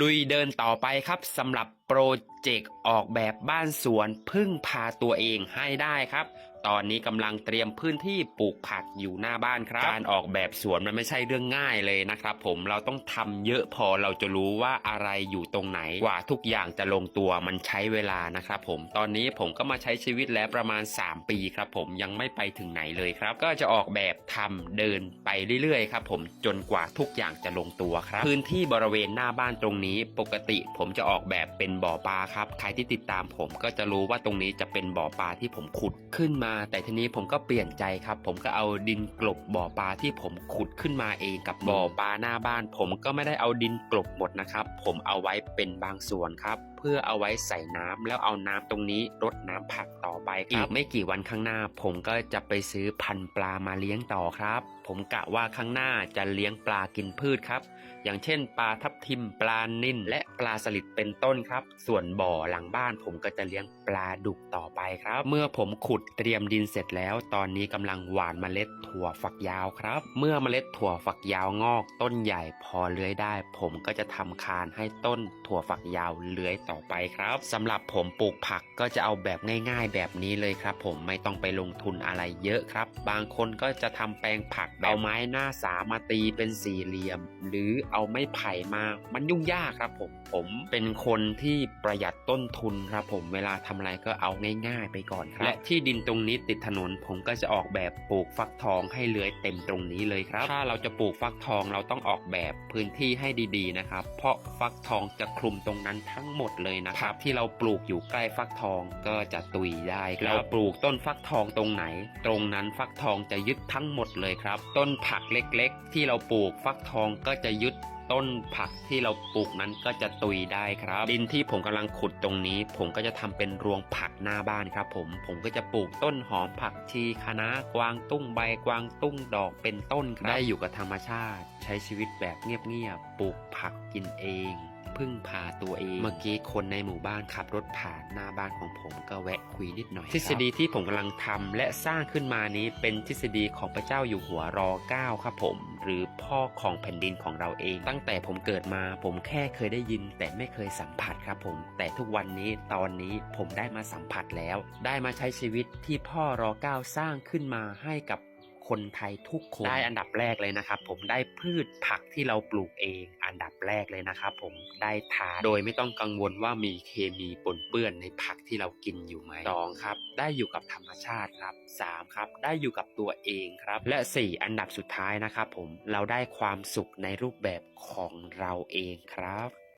ลุยเดินต่อไปครับสำหรับ โปรเจกต์ออกแบบบ้านสวนพึ่งพาตัวเองให้ได้ครับ ตอนนี้กำลังเตรียมพื้นที่ปลูกผักอยู่หน้าบ้านครับ การออกแบบสวนมันไม่ใช่เรื่องง่ายเลยนะครับ ผมเราต้องทำเยอะพอเราจะรู้ว่าอะไรอยู่ตรงไหนกว่าทุกอย่างจะลงตัวมันใช้เวลานะครับผมตอนนี้ผมก็มาใช้ชีวิตแล้วประมาณ 3 ปีครับ ผมยังไม่ไปถึงไหนเลยครับ ก็จะออกแบบทำเดินไปเรื่อยๆครับ ผมจนกว่าทุกอย่างจะลงตัวครับ พื้นที่บริเวณหน้าบ้านตรงนี้ปกติ ผมจะออกแบบเป็นบ่อปลาครับ ใครที่ติดตามผมก็จะรู้ว่าตรงนี้จะเป็นบ่อปลาที่ผมขุดขึ้นมา แต่ทีนี้ผมก็เปลี่ยนใจครับ ผมก็เอาดินกลบบ่อปลาที่ผมขุดขึ้นมาเองกับบ่อปลาหน้าบ้าน ผมก็ไม่ได้เอาดินกลบหมดนะครับ ผมเอาไว้เป็นบางส่วนครับเพื่อเอาไว้ใส่น้ำแล้วเอาน้ำตรงนี้รดน้ำผักต่อไปครับอีกไม่กี่วันข้างหน้า ผมก็จะไปซื้อพันปลามาเลี้ยงต่อครับ ผมกะว่าข้างหน้าจะเลี้ยงปลากินพืชครับ อย่างเช่น ปลาทับทิมปลานิ่นและปลาสลิดเป็นต้นครับ ส่วนบ่อหลังบ้าน ผมก็จะเลี้ยงปลาดุกต่อไปครับ เมื่อผมขุดเตรียมดินเสร็จแล้ว ตอนนี้กำลังหว่านเมล็ดถั่วฝักยาวครับ เมื่อเมล็ดถั่วฝักยาวงอก ต้นใหญ่พอเลื้อยได้ ผมก็จะทำคานให้ต้นถั่วฝักยาวเลื้อยต่อไปครับสำหรับผมปลูกผักก็จะเอาแบบง่าย ๆ แบบนี้เลยครับ ผมไม่ต้องไปลงทุนอะไรเยอะครับ บางคนก็จะทำแปลงผักเอาไม้หน้าสามมาตีเป็นสี่เหลี่ยม หรือเอาไม้ไผ่มามันยุ่งยากครับผมผมเป็นคนที่ประหยัดต้นทุนครับผมเวลาทำอะไรก็เอาง่าย ๆ ไปก่อนครับ และที่ดินตรงนี้ติดถนน ผมก็จะออกแบบปลูกฟักทองให้เลื้อยเต็มตรงนี้เลยครับ ถ้าเราจะปลูกฟักทองเราต้องออกแบบพื้นที่ให้ดีๆนะครับ เพราะฟักทองจะคลุมตรงนั้นทั้งหมดเลยนะครับ ที่เราปลูกอยู่ใกล้ฟักทองก็จะตุยได้ครับเราปลูกต้นฟักทองตรงไหน ตรงนั้นฟักทองจะยึดทั้งหมดเลยครับ ต้นผักเล็กๆ ที่เราปลูกฟักทองก็จะยึดต้นผักที่เราปลูกนั้นก็จะตุยได้ครับ ดินที่ผมกำลังขุดตรงนี้ ผมก็จะทำเป็นรวงผักหน้าบ้านครับ ผมผมก็จะปลูกต้นหอมผักชีคะน้ากวางตุ้งใบกวางตุ้งดอกเป็นต้นครับได้อยู่กับธรรมชาติ ใช้ชีวิตแบบเงียบๆปลูกผักกินเอง พึ่งพาตัวเอง เมื่อกี้คนในหมู่บ้านขับรถผ่านหน้าบ้านของผมก็แวะคุยนิดหน่อย ทฤษฎีที่ผมกำลังทำและสร้างขึ้นมานี้เป็นทฤษฎีของพระเจ้าอยู่หัวรอ9ครับผม หรือพ่อของแผ่นดินของเราเอง ตั้งแต่ผมเกิดมาผมแค่เคยได้ยิน แต่ไม่เคยสัมผัสครับผม แต่ทุกวันนี้ตอนนี้ผมได้มาสัมผัสแล้ว ได้มาใช้ชีวิตที่พ่อรอ9สร้างขึ้นมาให้กับ คนไทยทุกคนได้อันดับแรกเลยนะครับ ผมได้พืชผักที่เราปลูกเองอันดับแรกเลยนะครับ ผมได้ทานโดยไม่ต้องกังวลว่ามีเคมีปนเปื้อนในผักที่เรากินอยู่ไหมสองครับ ได้อยู่กับธรรมชาติครับสามครับได้อยู่กับตัวเองครับ และสี่อันดับสุดท้ายนะครับ ผมเราได้ความสุขในรูปแบบของเราเองครับ